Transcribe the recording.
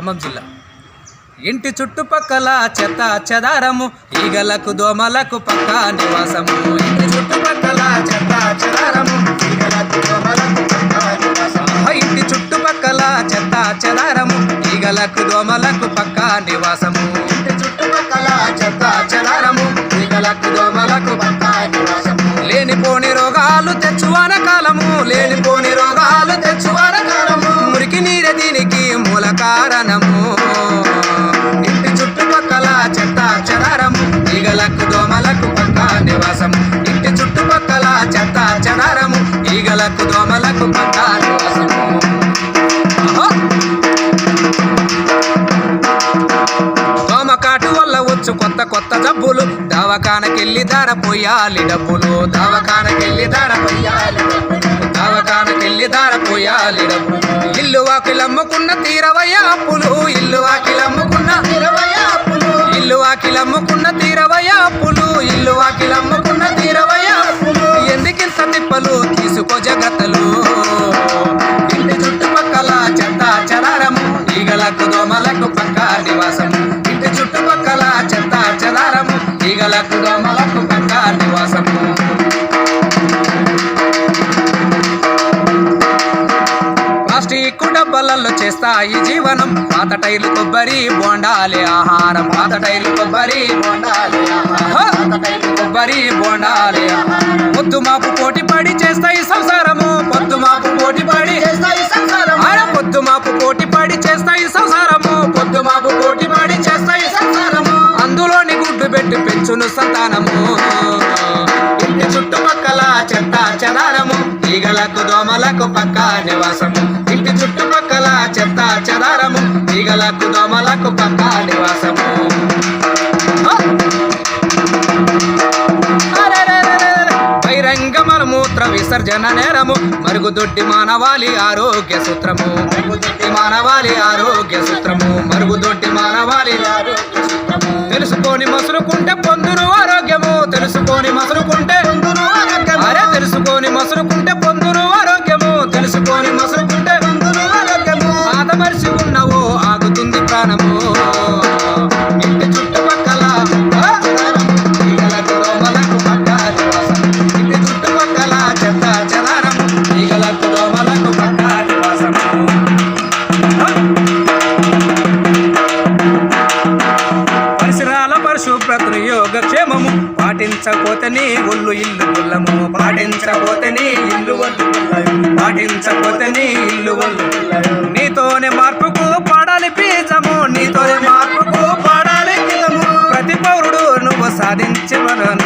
ఖమ్మం జిల్లా. ఇంటి చుట్టుపక్కల చెత్త చెదారము ఈగలకు దోమలకు పక్క నివాసము. ఇంటి చుట్టుపక్కల చెత్త చెదారము ఈగలకు దోమలకు పక్క నివాసము. ఇంటి చుట్టుపక్కల చెత్త చెదారము ఈగలకు దోమలకు పక్క నివాసము. ఇంటి చుట్టుపక్కల చెత్త చెదారము ఈగలకు దోమలకు పక్క నివాసము. లేనిపోని రోగాలు తెచ్చువాన కాలము లేనిపోని వచ్చు కొత్త కొత్త జబ్బులు. దవాఖానకెళ్ళి ధర పోయాలి డబ్బులు. దవాఖానకెళ్ళి ధర పోయాలి దవాఖానకెళ్ళి ధర పోయాలి డబ్బులు. ఇల్లు వాకిలమ్ముకున్న తీరవయ్య అప్పులు. ఇల్లు వాకిలమ్ముకున్న తీరవయ్య అప్పులు. ఇల్లు వాకిలమ్ముకున్న తీరవయ్య అప్పులు. ఇల్లు వాకిలమ్ముకున్న తీరవయ్య అప్పులు. ఎందుకింత తిప్పలు? తీసుకో జగత్తలు. ఇంటి చుట్టుపక్కల చెత్త చరారము ఈగలకు దోమలకు పక్క నివాసము. ఈ జీవనం. పాత టైర్లు కొబ్బరి బోండాలి ఆహారం. పాత టైర్లు కొబ్బరి బోండాలి ఆహారం. కొబ్బరి బోండాలి ఆహారం. పొద్దు మాపు పోటీ పడి చేస్తాయి సంసారము. పొద్దు మాపు పోటీ పడి చేస్తాయి సంసారం పొద్దు మాపు పోటీ పడి చేస్తాయి సంసారము. పొద్దు మాపు పోటీ పడి చేస్తాయి సంసారము. అందులోని గుడ్డు పెట్టి పెంచును సంతానము. చుట్టుపక్కల చెత్త చెదారము. ఈగలకు దోమలకు పక్క నివాసము. ఈగలకు దోమలకు పక్క నివాసము ఆ! విసర్జన నేరము. మరుగుదొడ్డి మానవాళి ఆరోగ్య సూత్రము. మరుగుదొడ్డి మానవాళి ఆరోగ్య సూత్రము. మరుగుదొడ్డి మానవాళి తెలుసుకొని మసులుకుంటే పొందును ఆరోగ్యము. తెలుసుకొని మసులుకుంటే యోగక్షేమము పాటించకపోతే నీ ఒళ్ళు ఇల్లు గుల్లము. పాటించకపోతే నీ ఇల్లు ఒళ్ళు పాటించకపోతే నీ ఇల్లు ఒళ్ళు నీతోనే మార్పుకు పాడాలి బీజము. నీతోనే మార్పుకు పాడాలి బీజము ప్రతి పౌరుడు నువ్వు సాధించవలను